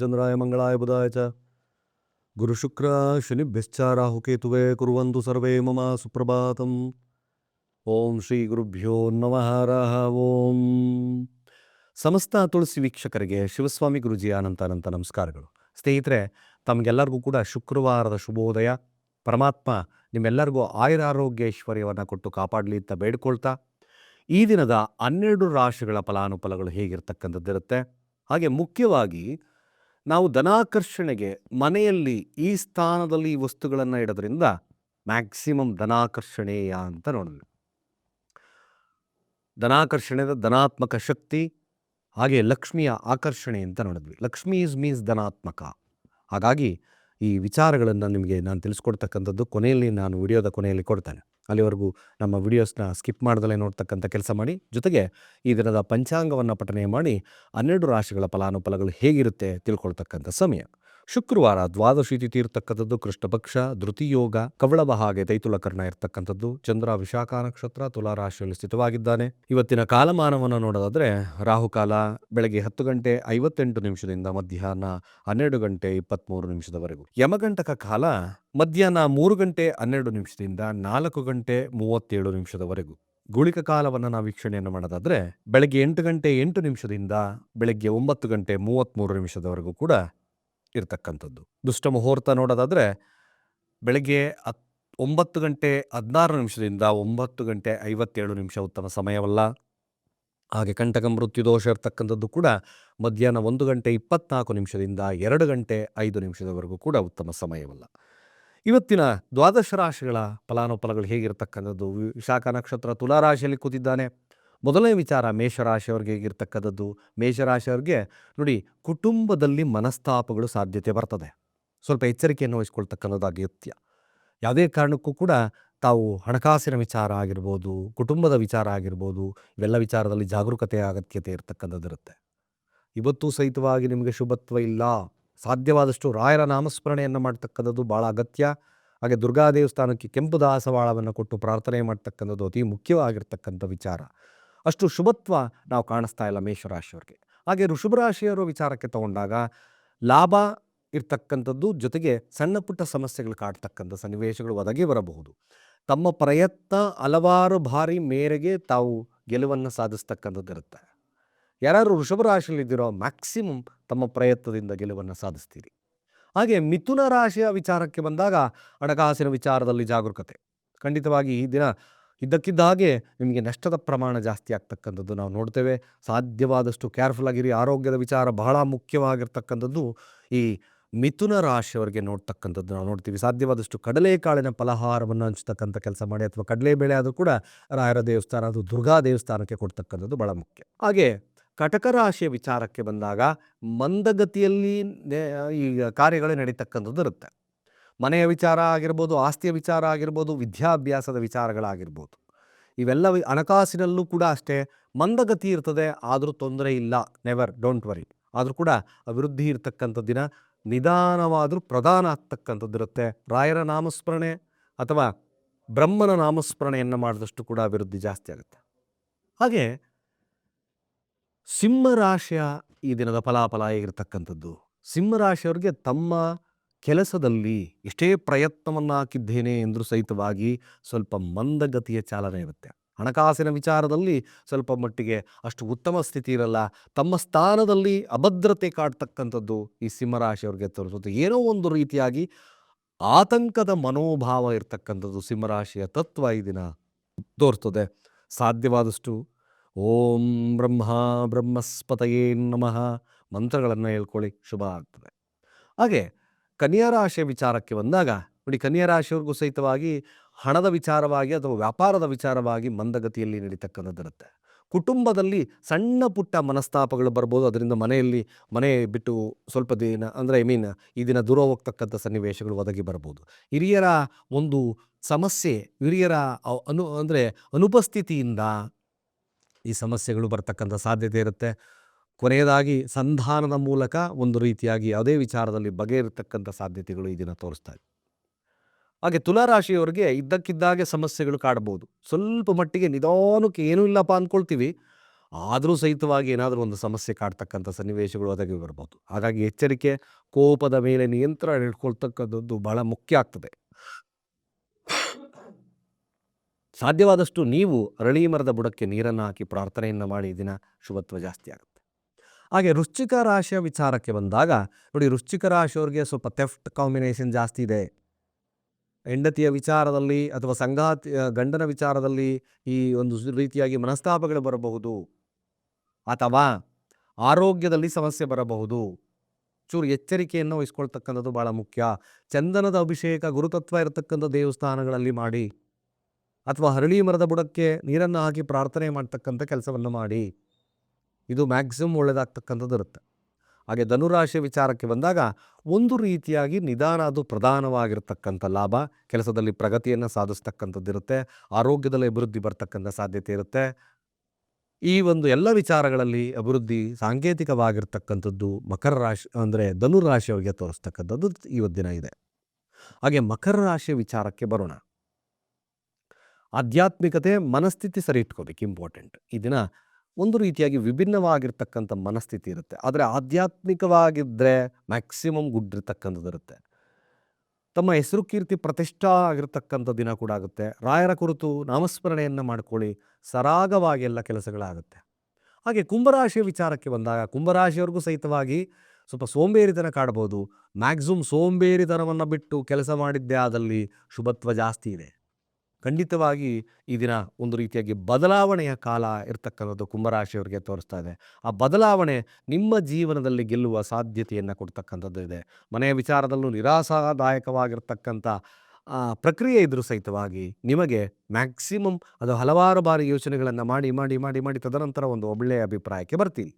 ಚಂದ್ರಾಯ ಮಂಗಳಾಯ ಬುಧಾಯ ಚ ಗುರು ಶುಕ್ರ ಶನಿಭ್ಯಶ್ಚ ರಾಹುಕೇತುವೆ ಕುರುವಂತು ಸರ್ವೇ ಮಮ ಸುಪ್ರಭಾತಂ ಓಂ ಶ್ರೀ ಗುರುಭ್ಯೋ ನಮಃ ಓಂ ಸಮಸ್ತ ತುಳಸಿ ವೀಕ್ಷಕರಿಗೆ ಶಿವಸ್ವಾಮಿ ಗುರುಜಿ ಅನಂತ ಅನಂತ ನಮಸ್ಕಾರಗಳು ಸ್ನೇಹಿತರೆ, ತಮಗೆಲ್ಲರಿಗೂ ಕೂಡ ಶುಕ್ರವಾರದ ಶುಭೋದಯ. ಪರಮಾತ್ಮ ನಿಮ್ಮೆಲ್ಲರಿಗೂ ಆಯುರಾರೋಗ್ಯ ಐಶ್ವರ್ಯವನ್ನು ಕೊಟ್ಟು ಕಾಪಾಡಲಿ ಅಂತ ಬೇಡ್ಕೊಳ್ತಾ, ಈ ದಿನದ ಹನ್ನೆರಡು ರಾಶಿಗಳ ಫಲಾನುಫಲಗಳು ಹೇಗಿರ್ತಕ್ಕಂಥದ್ದಿರುತ್ತೆ? ಹಾಗೆ ಮುಖ್ಯವಾಗಿ ನಾವು ಧನಾಕರ್ಷಣೆಗೆ ಮನೆಯಲ್ಲಿ ಈ ಸ್ಥಾನದಲ್ಲಿ ಈ ವಸ್ತುಗಳನ್ನು ಇಡೋದ್ರಿಂದ ಮ್ಯಾಕ್ಸಿಮಮ್ ಧನಾಕರ್ಷಣೆಯ ಅಂತ ನೋಡಿದ್ವಿ. ಧನಾಕರ್ಷಣೆದ ಧನಾತ್ಮಕ ಶಕ್ತಿ, ಹಾಗೆ ಲಕ್ಷ್ಮಿಯ ಆಕರ್ಷಣೆ ಅಂತ ನೋಡಿದ್ವಿ. ಲಕ್ಷ್ಮಿ ಇಸ್ ಮೀನ್ಸ್ ಧನಾತ್ಮಕ. ಹಾಗಾಗಿ ಈ ವಿಚಾರಗಳನ್ನು ನಿಮಗೆ ನಾನು ತಿಳಿಸ್ಕೊಡ್ತಕ್ಕಂಥದ್ದು ಕೊನೆಯಲ್ಲಿ ನಾನು ವಿಡಿಯೋದ ಕೊನೆಯಲ್ಲಿ ಕೊಡ್ತೇನೆ. ಅಲ್ಲಿವರೆಗೂ ನಮ್ಮ ವಿಡಿಯೋಸ್ನ ಸ್ಕಿಪ್ ಮಾಡದಲ್ಲೇ ನೋಡ್ತಕ್ಕಂಥ ಕೆಲಸ ಮಾಡಿ. ಜೊತೆಗೆ ಈ ದಿನದ ಪಂಚಾಂಗವನ್ನು ಪಠನೆ ಮಾಡಿ ಹನ್ನೆರಡು ರಾಶಿಗಳ ಫಲಾನುಫಲಗಳು ಹೇಗಿರುತ್ತೆ ತಿಳ್ಕೊಳ್ತಕ್ಕಂಥ ಸಮಯ. ಶುಕ್ರವಾರ ದ್ವಾದಶಿ ತಿಥಿ ಇರ್ತಕ್ಕಂಥದ್ದು ಕೃಷ್ಣಪಕ್ಷ, ಧೃತಿಯೋಗ, ಕವಳವ ಹಾಗೆ ತೈತುಲಕರ್ಣ ಇರ್ತಕ್ಕಂಥದ್ದು ಚಂದ್ರ, ವಿಶಾಖ ನಕ್ಷತ್ರ, ತುಲಾ ರಾಶಿಯಲ್ಲಿ ಸ್ಥಿತವಾಗಿದ್ದಾನೆ. ಇವತ್ತಿನ ಕಾಲಮಾನವನ್ನು ನೋಡೋದಾದ್ರೆ ರಾಹುಕಾಲ ಬೆಳಗ್ಗೆ ಹತ್ತು ಗಂಟೆ ಐವತ್ತೆಂಟು ನಿಮಿಷದಿಂದ ಮಧ್ಯಾಹ್ನ ಹನ್ನೆರಡು ಗಂಟೆ ಇಪ್ಪತ್ತ್ಮೂರು ನಿಮಿಷದವರೆಗೂ. ಯಮಗಂಟಕ ಕಾಲ ಮಧ್ಯಾಹ್ನ ಮೂರು ಗಂಟೆ ಹನ್ನೆರಡು ನಿಮಿಷದಿಂದ ನಾಲ್ಕು ಗಂಟೆ ಮೂವತ್ತೇಳು ನಿಮಿಷದವರೆಗೂ. ಗುಳಿಕ ಕಾಲವನ್ನು ನಾವು ವೀಕ್ಷಣೆಯನ್ನು ಮಾಡೋದಾದ್ರೆ ಬೆಳಗ್ಗೆ ಎಂಟು ಗಂಟೆ ಎಂಟು ನಿಮಿಷದಿಂದ ಬೆಳಗ್ಗೆ ಒಂಬತ್ತು ಗಂಟೆ ಮೂವತ್ತ್ಮೂರು ನಿಮಿಷದವರೆಗೂ ಕೂಡ ಇರ್ತಕ್ಕಂಥದ್ದು. ದುಷ್ಟ ಮುಹೂರ್ತ ನೋಡೋದಾದರೆ ಬೆಳಗ್ಗೆ ಹತ್, ಒಂಬತ್ತು ಗಂಟೆ ಹದಿನಾರು ನಿಮಿಷದಿಂದ ಒಂಬತ್ತು ಗಂಟೆ ಐವತ್ತೇಳು ನಿಮಿಷ ಉತ್ತಮ ಸಮಯವಲ್ಲ. ಹಾಗೆ ಕಂಟಕ ಮೃತ್ಯು ದೋಷ ಇರ್ತಕ್ಕಂಥದ್ದು ಕೂಡ ಮಧ್ಯಾಹ್ನ ಒಂದು ಗಂಟೆ ಇಪ್ಪತ್ನಾಲ್ಕು ನಿಮಿಷದಿಂದ ಎರಡು ಗಂಟೆ ಐದು ನಿಮಿಷದವರೆಗೂ ಕೂಡ ಉತ್ತಮ ಸಮಯವಲ್ಲ. ಇವತ್ತಿನ ದ್ವಾದಶ ರಾಶಿಗಳ ಫಲಾನುಫಲಗಳು ಹೇಗಿರತಕ್ಕಂಥದ್ದು? ವಿಶಾಖ ನಕ್ಷತ್ರ ತುಲಾರಾಶಿಯಲ್ಲಿ ಕೂತಿದ್ದಾನೆ. ಮೊದಲನೇ ವಿಚಾರ ಮೇಷರಾಶಿಯವ್ರಿಗೆ ಹೇಗಿರ್ತಕ್ಕಂಥದ್ದು? ಮೇಷರಾಶಿಯವ್ರಿಗೆ ನೋಡಿ ಕುಟುಂಬದಲ್ಲಿ ಮನಸ್ತಾಪಗಳು ಸಾಧ್ಯತೆ ಬರ್ತದೆ. ಸ್ವಲ್ಪ ಎಚ್ಚರಿಕೆಯನ್ನು ವಹಿಸ್ಕೊಳ್ತಕ್ಕಂಥದ್ದು ಅಗತ್ಯ ಯಾವುದೇ ಕಾರಣಕ್ಕೂ ಕೂಡ ತಾವು ಹಣಕಾಸಿನ ವಿಚಾರ ಆಗಿರ್ಬೋದು, ಕುಟುಂಬದ ವಿಚಾರ ಆಗಿರ್ಬೋದು, ಇವೆಲ್ಲ ವಿಚಾರದಲ್ಲಿ ಜಾಗರೂಕತೆಯ ಅಗತ್ಯತೆ ಇರತಕ್ಕಂಥದ್ದಿರುತ್ತೆ ಇವತ್ತು ಸಹಿತವಾಗಿ ನಿಮಗೆ ಶುಭತ್ವ ಇಲ್ಲ. ಸಾಧ್ಯವಾದಷ್ಟು ರಾಯರ ನಾಮಸ್ಮರಣೆಯನ್ನು ಮಾಡ್ತಕ್ಕಂಥದ್ದು ಭಾಳ ಅಗತ್ಯ. ಹಾಗೆ ದುರ್ಗಾ ದೇವಸ್ಥಾನಕ್ಕೆ ಕೆಂಪು ದಾಸವಾಳವನ್ನು ಕೊಟ್ಟು ಪ್ರಾರ್ಥನೆ ಮಾಡ್ತಕ್ಕಂಥದ್ದು ಅತಿ ಮುಖ್ಯವಾಗಿರ್ತಕ್ಕಂಥ ವಿಚಾರ. ಅಷ್ಟು ಶುಭತ್ವ ನಾವು ಕಾಣಿಸ್ತಾ ಇಲ್ಲ ಮೇಷರಾಶಿಯವ್ರಿಗೆ. ಹಾಗೆ ಋಷಭರಾಶಿಯವರ ವಿಚಾರಕ್ಕೆ ತಗೊಂಡಾಗ ಲಾಭ ಇರ್ತಕ್ಕಂಥದ್ದು ಜೊತೆಗೆ ಸಣ್ಣ ಪುಟ್ಟ ಸಮಸ್ಯೆಗಳು ಕಾಡ್ತಕ್ಕಂಥ ಸನ್ನಿವೇಶಗಳು ಒದಗಿ ಬರಬಹುದು. ತಮ್ಮ ಪ್ರಯತ್ನ ಹಲವಾರು ಬಾರಿ ಮೇರೆಗೆ ತಾವು ಗೆಲುವನ್ನು ಸಾಧಿಸ್ತಕ್ಕಂಥದ್ದು ಇರುತ್ತೆ. ಯಾರು ವೃಷಭರಾಶಿಯಲ್ಲಿದ್ದಿರೋ ಮ್ಯಾಕ್ಸಿಮಮ್ ತಮ್ಮ ಪ್ರಯತ್ನದಿಂದ ಗೆಲುವನ್ನು ಸಾಧಿಸ್ತೀರಿ. ಹಾಗೆ ಮಿಥುನ ರಾಶಿಯ ವಿಚಾರಕ್ಕೆ ಬಂದಾಗ ಹಣಕಾಸಿನ ವಿಚಾರದಲ್ಲಿ ಜಾಗರೂಕತೆ. ಖಂಡಿತವಾಗಿ ಈ ದಿನ ಇದ್ದಕ್ಕಿದ್ದ ಹಾಗೆ ನಿಮಗೆ ನಷ್ಟದ ಪ್ರಮಾಣ ಜಾಸ್ತಿ ಆಗ್ತಕ್ಕಂಥದ್ದು ನಾವು ನೋಡ್ತೇವೆ. ಸಾಧ್ಯವಾದಷ್ಟು ಕೇರ್ಫುಲ್ ಆಗಿರಿ. ಆರೋಗ್ಯದ ವಿಚಾರ ಬಹಳ ಮುಖ್ಯವಾಗಿರ್ತಕ್ಕಂಥದ್ದು ಈ ಮಿಥುನ ರಾಶಿಯವರಿಗೆ ನೋಡ್ತಕ್ಕಂಥದ್ದು ನಾವು ನೋಡ್ತೀವಿ. ಸಾಧ್ಯವಾದಷ್ಟು ಕಡಲೆಕಾಳಿನ ಫಲಹಾರವನ್ನು ಹಂಚ್ತಕ್ಕಂಥ ಕೆಲಸ ಮಾಡಿ ಅಥವಾ ಕಡಲೆಬೇಳೆ ಆದರೂ ಕೂಡ ರಾಯರ ದೇವಸ್ಥಾನ ಅದು ದುರ್ಗಾ ದೇವಸ್ಥಾನಕ್ಕೆ ಕೊಡ್ತಕ್ಕಂಥದ್ದು ಬಹಳ ಮುಖ್ಯ. ಹಾಗೆ ಕಟಕ ರಾಶಿಯ ವಿಚಾರಕ್ಕೆ ಬಂದಾಗ ಮಂದಗತಿಯಲ್ಲಿ ಈ ಕಾರ್ಯಗಳೇ ನಡೀತಕ್ಕಂಥದ್ದು ಇರುತ್ತೆ. ಮನೆಯ ವಿಚಾರ ಆಗಿರ್ಬೋದು, ಆಸ್ತಿಯ ವಿಚಾರ ಆಗಿರ್ಬೋದು, ವಿದ್ಯಾಭ್ಯಾಸದ ವಿಚಾರಗಳಾಗಿರ್ಬೋದು. ಇವೆಲ್ಲ ಹಣಕಾಸಿನಲ್ಲೂ ಕೂಡ ಅಷ್ಟೇ, ಮಂದಗತಿ ಇರ್ತದೆ, ಆದರೂ ತೊಂದರೆ ಇಲ್ಲ ನೆವರ್ ಡೋಂಟ್ ವರಿ ಆದರೂ ಕೂಡ ಅಭಿವೃದ್ಧಿ ಇರ್ತಕ್ಕಂಥ ದಿನ ನಿಧಾನವಾದರೂ ಪ್ರಧಾನ ಆಗ್ತಕ್ಕಂಥದ್ದಿರುತ್ತೆ ರಾಯರ ನಾಮಸ್ಮರಣೆ ಅಥವಾ ಬ್ರಹ್ಮನ ನಾಮಸ್ಮರಣೆಯನ್ನು ಮಾಡಿದಷ್ಟು ಕೂಡ ಅಭಿವೃದ್ಧಿ ಜಾಸ್ತಿ ಆಗುತ್ತೆ. ಹಾಗೆ ಸಿಂಹರಾಶಿಯ ಈ ದಿನದ ಫಲಾಫಲ ಹೇಗಿರ್ತಕ್ಕಂಥದ್ದು? ಸಿಂಹರಾಶಿಯವ್ರಿಗೆ ತಮ್ಮ ಕೆಲಸದಲ್ಲಿ ಎಷ್ಟೇ ಪ್ರಯತ್ನವನ್ನು ಹಾಕಿದ್ದೇನೆ ಎಂದರೂ ಸಹಿತವಾಗಿ ಸ್ವಲ್ಪ ಮಂದಗತಿಯ ಚಾಲನೆ ಇರುತ್ತೆ. ಹಣಕಾಸಿನ ವಿಚಾರದಲ್ಲಿ ಸ್ವಲ್ಪ ಮಟ್ಟಿಗೆ ಅಷ್ಟು ಉತ್ತಮ ಸ್ಥಿತಿ ಇರಲ್ಲ. ತಮ್ಮ ಸ್ಥಾನದಲ್ಲಿ ಅಭದ್ರತೆ ಕಾಡ್ತಕ್ಕಂಥದ್ದು ಈ ಸಿಂಹರಾಶಿಯವ್ರಿಗೆ ತೋರಿಸುತ್ತೆ. ಏನೋ ಒಂದು ರೀತಿಯಾಗಿ ಆತಂಕದ ಮನೋಭಾವ ಇರತಕ್ಕಂಥದ್ದು ಸಿಂಹರಾಶಿಯ ತತ್ವ ಈ ದಿನ ತೋರ್ತದೆ ಸಾಧ್ಯವಾದಷ್ಟು ಓಂ ಬ್ರಹ್ಮ ಬ್ರಹ್ಮಸ್ಪತಯೇ ನಮಃ ಮಂತ್ರಗಳನ್ನು ಹೇಳ್ಕೊಳ್ಳಿ, ಶುಭ ಆಗ್ತದೆ. ಹಾಗೆ ಕನ್ಯಾ ರಾಶಿಯ ವಿಚಾರಕ್ಕೆ ಬಂದಾಗ, ನೋಡಿ ಕನ್ಯಾ ರಾಶಿಯವ್ರಿಗೂ ಸಹಿತವಾಗಿ ಹಣದ ವಿಚಾರವಾಗಿ ಅಥವಾ ವ್ಯಾಪಾರದ ವಿಚಾರವಾಗಿ ಮಂದಗತಿಯಲ್ಲಿ ನಡೀತಕ್ಕಂಥದ್ದಿರುತ್ತೆ ಕುಟುಂಬದಲ್ಲಿ ಸಣ್ಣ ಪುಟ್ಟ ಮನಸ್ತಾಪಗಳು ಬರ್ಬೋದು. ಅದರಿಂದ ಮನೆಯಲ್ಲಿ ಮನೆ ಬಿಟ್ಟು ಸ್ವಲ್ಪ ದಿನ, ಅಂದರೆ ಐ ಮೀನ್ ಈ ದಿನ ದೂರ ಹೋಗ್ತಕ್ಕಂಥ ಸನ್ನಿವೇಶಗಳು ಒದಗಿ ಬರ್ಬೋದು. ಹಿರಿಯರ ಒಂದು ಸಮಸ್ಯೆ, ಹಿರಿಯರ ಅನು, ಅಂದರೆ ಅನುಪಸ್ಥಿತಿಯಿಂದ ಈ ಸಮಸ್ಯೆಗಳು ಬರ್ತಕ್ಕಂಥ ಸಾಧ್ಯತೆ ಇರುತ್ತೆ. ಕೊನೆಯದಾಗಿ ಸಂಧಾನದ ಮೂಲಕ ಒಂದು ರೀತಿಯಾಗಿ ಯಾವುದೇ ವಿಚಾರದಲ್ಲಿ ಬಗೆಯಿರತಕ್ಕಂಥ ಸಾಧ್ಯತೆಗಳು ಈ ದಿನ ತೋರಿಸ್ತಾ ಹಾಗೆ ತುಲಾರಾಶಿಯವರಿಗೆ ಇದ್ದಕ್ಕಿದ್ದಾಗೆ ಸಮಸ್ಯೆಗಳು ಕಾಡಬಹುದು. ಸ್ವಲ್ಪ ಮಟ್ಟಿಗೆ ನಿಧಾನಕ್ಕೆ ಏನೂ ಇಲ್ಲಪ್ಪ ಅಂದ್ಕೊಳ್ತೀವಿ. ಆದರೂ ಸಹಿತವಾಗಿ ಏನಾದರೂ ಒಂದು ಸಮಸ್ಯೆ ಕಾಡ್ತಕ್ಕಂಥ ಸನ್ನಿವೇಶಗಳು ಒದಗಿ ಬರ್ಬೋದು. ಹಾಗಾಗಿ ಎಚ್ಚರಿಕೆ, ಕೋಪದ ಮೇಲೆ ನಿಯಂತ್ರಣ ಇಟ್ಕೊಳ್ತಕ್ಕಂಥದ್ದು ಬಹಳ ಮುಖ್ಯ ಆಗ್ತದೆ. ಸಾಧ್ಯವಾದಷ್ಟು ನೀವು ಅರಳಿ ಮರದ ಬುಡಕ್ಕೆ ನೀರನ್ನು ಹಾಕಿ ಪ್ರಾರ್ಥನೆಯನ್ನು ಮಾಡಿ ದಿನ ಶುಭತ್ವ ಜಾಸ್ತಿ ಆಗುತ್ತೆ. ಹಾಗೆ ರುಚಿಕ ರಾಶಿಯ ವಿಚಾರಕ್ಕೆ ಬಂದಾಗ, ನೋಡಿ ರುಚಿಕ ರಾಶಿಯವ್ರಿಗೆ ಸ್ವಲ್ಪ ತೆಫ್ಟ್ ಕಾಂಬಿನೇಷನ್ ಜಾಸ್ತಿ ಇದೆ. ಹೆಂಡತಿಯ ವಿಚಾರದಲ್ಲಿ ಅಥವಾ ಸಂಗಾತಿ ಗಂಡನ ವಿಚಾರದಲ್ಲಿ ಈ ಒಂದು ರೀತಿಯಾಗಿ ಮನಸ್ತಾಪಗಳು ಬರಬಹುದು. ಅಥವಾ ಆರೋಗ್ಯದಲ್ಲಿ ಸಮಸ್ಯೆ ಬರಬಹುದು. ಚೂರು ಎಚ್ಚರಿಕೆಯನ್ನು ವಹಿಸ್ಕೊಳ್ತಕ್ಕಂಥದ್ದು ಭಾಳ ಮುಖ್ಯ. ಚಂದನದ ಅಭಿಷೇಕ, ಗುರುತತ್ವ ಇರತಕ್ಕಂಥ ದೇವಸ್ಥಾನಗಳಲ್ಲಿ ಮಾಡಿ, ಅಥವಾ ಹರಳಿ ಮರದ ಬುಡಕ್ಕೆ ನೀರನ್ನು ಹಾಕಿ ಪ್ರಾರ್ಥನೆ ಮಾಡ್ತಕ್ಕಂಥ ಕೆಲಸವನ್ನು ಮಾಡಿ. ಇದು ಮ್ಯಾಕ್ಸಿಮಮ್ ಒಳ್ಳೆಯದಾಗ್ತಕ್ಕಂಥದ್ದು ಇರುತ್ತೆ. ಹಾಗೆ ಧನುರಾಶಿ ವಿಚಾರಕ್ಕೆ ಬಂದಾಗ ಒಂದು ರೀತಿಯಾಗಿ ನಿಧಾನ ಅದು ಪ್ರಧಾನವಾಗಿರ್ತಕ್ಕಂಥ ಲಾಭ, ಕೆಲಸದಲ್ಲಿ ಪ್ರಗತಿಯನ್ನು ಸಾಧಿಸ್ತಕ್ಕಂಥದ್ದು ಇರುತ್ತೆ, ಆರೋಗ್ಯದಲ್ಲಿ ಅಭಿವೃದ್ಧಿ ಬರ್ತಕ್ಕಂಥ ಸಾಧ್ಯತೆ ಇರುತ್ತೆ. ಈ ಒಂದು ಎಲ್ಲ ವಿಚಾರಗಳಲ್ಲಿ ಅಭಿವೃದ್ಧಿ ಸಾಂಕೇತಿಕವಾಗಿರ್ತಕ್ಕಂಥದ್ದು ಮಕರ ರಾಶಿ ಅಂದರೆ ಧನುರಾಶಿಯವರಿಗೆ ತೋರಿಸ್ತಕ್ಕಂಥದ್ದು ಇವತ್ತು ದಿನ ಇದೆ. ಹಾಗೆ ಮಕರ ರಾಶಿಯ ವಿಚಾರಕ್ಕೆ ಬರೋಣ. ಆಧ್ಯಾತ್ಮಿಕತೆ ಮನಸ್ಥಿತಿ ಸರಿ ಇಟ್ಕೋಬೇಕು ಇಂಪಾರ್ಟೆಂಟ್ ಈ ದಿನ ಒಂದು ರೀತಿಯಾಗಿ ವಿಭಿನ್ನವಾಗಿರ್ತಕ್ಕಂಥ ಮನಸ್ಥಿತಿ ಇರುತ್ತೆ. ಆದರೆ ಆಧ್ಯಾತ್ಮಿಕವಾಗಿದ್ದರೆ ಮ್ಯಾಕ್ಸಿಮಮ್ ಗುಡ್ ಇರ್ತಕ್ಕಂಥದ್ದು ಇರುತ್ತೆ. ತಮ್ಮ ಹೆಸರು ಕೀರ್ತಿ ಪ್ರತಿಷ್ಠಾ ಆಗಿರ್ತಕ್ಕಂಥ ದಿನ ಕೂಡ ಆಗುತ್ತೆ. ರಾಯರ ಕುರಿತು ನಾಮಸ್ಮರಣೆಯನ್ನು ಮಾಡ್ಕೊಳ್ಳಿ. ಸರಾಗವಾಗಿ ಎಲ್ಲ ಕೆಲಸಗಳಾಗುತ್ತೆ. ಹಾಗೆ ಕುಂಭರಾಶಿಯ ವಿಚಾರಕ್ಕೆ ಬಂದಾಗ ಕುಂಭರಾಶಿಯವ್ರಿಗೂ ಸಹಿತವಾಗಿ ಸ್ವಲ್ಪ ಸೋಂಬೇರಿತನ ಕಾಡ್ಬೋದು. ಮ್ಯಾಕ್ಸಿಮಮ್ ಸೋಂಬೇರಿತನವನ್ನು ಬಿಟ್ಟು ಕೆಲಸ ಮಾಡಿದ್ದೇ ಆದಲ್ಲಿ ಶುಭತ್ವ ಜಾಸ್ತಿ ಇದೆ. ಖಂಡಿತವಾಗಿ ಈ ದಿನ ಒಂದು ರೀತಿಯಾಗಿ ಬದಲಾವಣೆಯ ಕಾಲ ಇರತಕ್ಕಂಥದ್ದು ಕುಂಭರಾಶಿಯವರಿಗೆ ತೋರಿಸ್ತಾ ಇದೆ. ಆ ಬದಲಾವಣೆ ನಿಮ್ಮ ಜೀವನದಲ್ಲಿ ಗೆಲ್ಲುವ ಸಾಧ್ಯತೆಯನ್ನು ಕೊಡ್ತಕ್ಕಂಥದ್ದು ಇದೆ. ಮನೆಯ ವಿಚಾರದಲ್ಲೂ ನಿರಾಶಾದಾಯಕವಾಗಿರ್ತಕ್ಕಂಥ ಪ್ರಕ್ರಿಯೆ ಇದ್ರೂ ಸಹಿತವಾಗಿ ನಿಮಗೆ ಮ್ಯಾಕ್ಸಿಮಮ್ ಅದು ಹಲವಾರು ಬಾರಿ ಯೋಚನೆಗಳನ್ನು ಮಾಡಿ ಮಾಡಿ ಮಾಡಿ ಮಾಡಿ ತದನಂತರ ಒಂದು ಒಳ್ಳೆಯ ಅಭಿಪ್ರಾಯಕ್ಕೆ ಬರ್ತೀರಿ.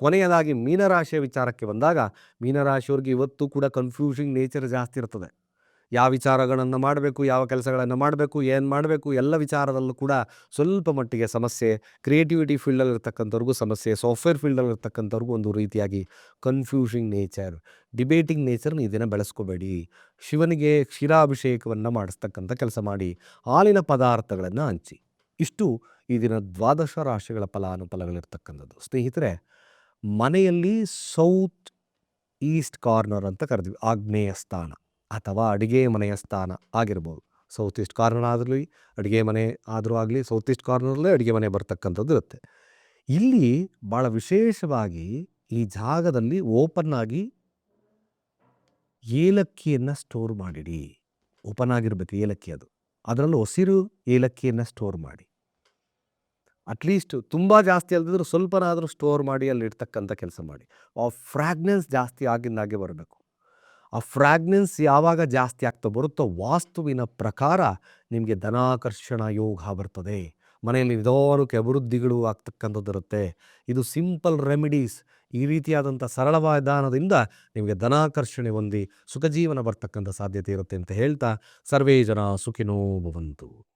ಕೊನೆಯದಾಗಿ ಮೀನರಾಶಿಯ ವಿಚಾರಕ್ಕೆ ಬಂದಾಗ ಮೀನರಾಶಿಯವ್ರಿಗೆ ಇವತ್ತು ಕೂಡ ಕನ್ಫ್ಯೂಷಿಂಗ್ ನೇಚರ್ ಜಾಸ್ತಿ ಇರ್ತದೆ. ಯಾವ ವಿಚಾರಗಳನ್ನು ಮಾಡಬೇಕು, ಯಾವ ಕೆಲಸಗಳನ್ನು ಮಾಡಬೇಕು, ಏನು ಮಾಡಬೇಕು, ಎಲ್ಲ ವಿಚಾರದಲ್ಲೂ ಕೂಡ ಸ್ವಲ್ಪ ಮಟ್ಟಿಗೆ ಸಮಸ್ಯೆ, ಕ್ರಿಯೇಟಿವಿಟಿ ಫೀಲ್ಡಲ್ಲಿ ಇರ್ತಕ್ಕಂಥವ್ರಿಗೂ ಸಮಸ್ಯೆ, ಸಾಫ್ಟ್ವೇರ್ ಫೀಲ್ಡಲ್ಲಿ ಇರ್ತಕ್ಕಂಥವ್ರಿಗೂ ಒಂದು ರೀತಿಯಾಗಿ ಕನ್ಫ್ಯೂಷಿಂಗ್ ನೇಚರ್ ಡಿಬೇಟಿಂಗ್ ನೇಚರ್ನ ಈ ದಿನ ಬೆಳೆಸ್ಕೋಬೇಡಿ. ಶಿವನಿಗೆ ಕ್ಷೀರಾಭಿಷೇಕವನ್ನು ಮಾಡಿಸ್ತಕ್ಕಂಥ ಕೆಲಸ ಮಾಡಿ, ಹಾಲಿನ ಪದಾರ್ಥಗಳನ್ನು ಹಂಚಿ. ಇಷ್ಟು ಈ ದಿನ ದ್ವಾದಶ ರಾಶಿಗಳ ಫಲಾನುಫಲಗಳಿರ್ತಕ್ಕಂಥದ್ದು. ಸ್ನೇಹಿತರೆ, ಮನೆಯಲ್ಲಿ ಸೌತ್ ಈಸ್ಟ್ ಕಾರ್ನರ್ ಅಂತ ಕರೆದ್ವಿ ಆಗ್ನೇಯ ಸ್ಥಾನ. ಅಥವಾ ಅಡುಗೆ ಮನೆಯ ಸ್ಥಾನ ಆಗಿರ್ಬೋದು. ಸೌತ್ ಈಸ್ಟ್ ಕಾರ್ನರ್ ಆದ್ರೂ ಅಡುಗೆ ಮನೆ ಆದರೂ ಆಗಲಿ ಸೌತ್ ಈಸ್ಟ್ ಕಾರ್ನರಲ್ಲೇ ಅಡುಗೆ ಮನೆ ಬರ್ತಕ್ಕಂಥದ್ದು ಇರುತ್ತೆ. ಇಲ್ಲಿ ಭಾಳ ವಿಶೇಷವಾಗಿ ಈ ಜಾಗದಲ್ಲಿ ಓಪನ್ ಆಗಿ ಏಲಕ್ಕಿಯನ್ನು ಸ್ಟೋರ್ ಮಾಡಿಡಿ. ಓಪನ್ ಆಗಿರ್ಬೇಕು ಏಲಕ್ಕಿ ಅದು. ಅದರಲ್ಲೂ ಹಸಿರು ಏಲಕ್ಕಿಯನ್ನು ಸ್ಟೋರ್ ಮಾಡಿ. ಅಟ್ಲೀಸ್ಟ್ ತುಂಬ ಜಾಸ್ತಿ ಅಲ್ಲದಿದ್ರೂ ಸ್ವಲ್ಪನಾದರೂ ಸ್ಟೋರ್ ಮಾಡಿ ಅಲ್ಲಿ ಇರ್ತಕ್ಕಂಥ ಕೆಲಸ ಮಾಡಿ. ಆ ಫ್ರ್ಯಾಗ್ನೆನ್ಸ್ ಜಾಸ್ತಿ ಆಗಿಂದಾಗೆ ಬರಬೇಕು. ಆ ಫ್ರಾಗ್ನೆನ್ಸ್ ಯಾವಾಗ ಜಾಸ್ತಿ ಆಗ್ತಾ ಬರುತ್ತೋ ವಾಸ್ತುವಿನ ಪ್ರಕಾರ ನಿಮಗೆ ಧನಾಕರ್ಷಣ ಯೋಗ ಬರ್ತದೆ. ಮನೆಯಲ್ಲಿ ನಿಧಾನಕ್ಕೆ ಅಭಿವೃದ್ಧಿಗಳು ಆಗ್ತಕ್ಕಂಥದ್ದು ಇರುತ್ತೆ. ಇದು ಸಿಂಪಲ್ ರೆಮಿಡೀಸ್. ಈ ರೀತಿಯಾದಂಥ ಸರಳವಾದ ವಿಧಾನದಿಂದ ನಿಮಗೆ ಧನಾಕರ್ಷಣೆ ಹೊಂದಿ ಸುಖಜೀವನ ಬರ್ತಕ್ಕಂಥ ಸಾಧ್ಯತೆ ಇರುತ್ತೆ ಅಂತ ಹೇಳ್ತಾ ಸರ್ವೇ ಜನ ಸುಖಿನೋ ಭವಂತು.